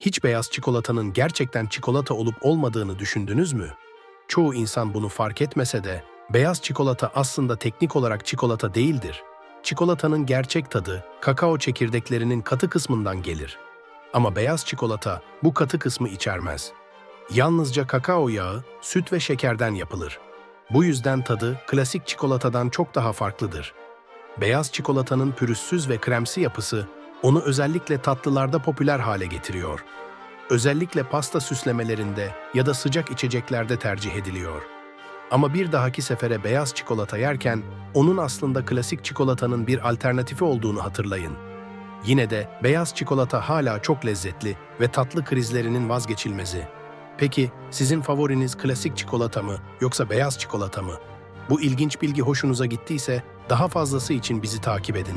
Hiç beyaz çikolatanın gerçekten çikolata olup olmadığını düşündünüz mü? Çoğu insan bunu fark etmese de beyaz çikolata aslında teknik olarak çikolata değildir. Çikolatanın gerçek tadı kakao çekirdeklerinin katı kısmından gelir. Ama beyaz çikolata bu katı kısmı içermez. Yalnızca kakao yağı, süt ve şekerden yapılır. Bu yüzden tadı klasik çikolatadan çok daha farklıdır. Beyaz çikolatanın pürüzsüz ve kremsi yapısı onu özellikle tatlılarda popüler hale getiriyor. Özellikle pasta süslemelerinde ya da sıcak içeceklerde tercih ediliyor. Ama bir dahaki sefere beyaz çikolata yerken onun aslında klasik çikolatanın bir alternatifi olduğunu hatırlayın. Yine de beyaz çikolata hala çok lezzetli ve tatlı krizlerinin vazgeçilmezi. Peki sizin favoriniz klasik çikolata mı yoksa beyaz çikolata mı? Bu ilginç bilgi hoşunuza gittiyse daha fazlası için bizi takip edin.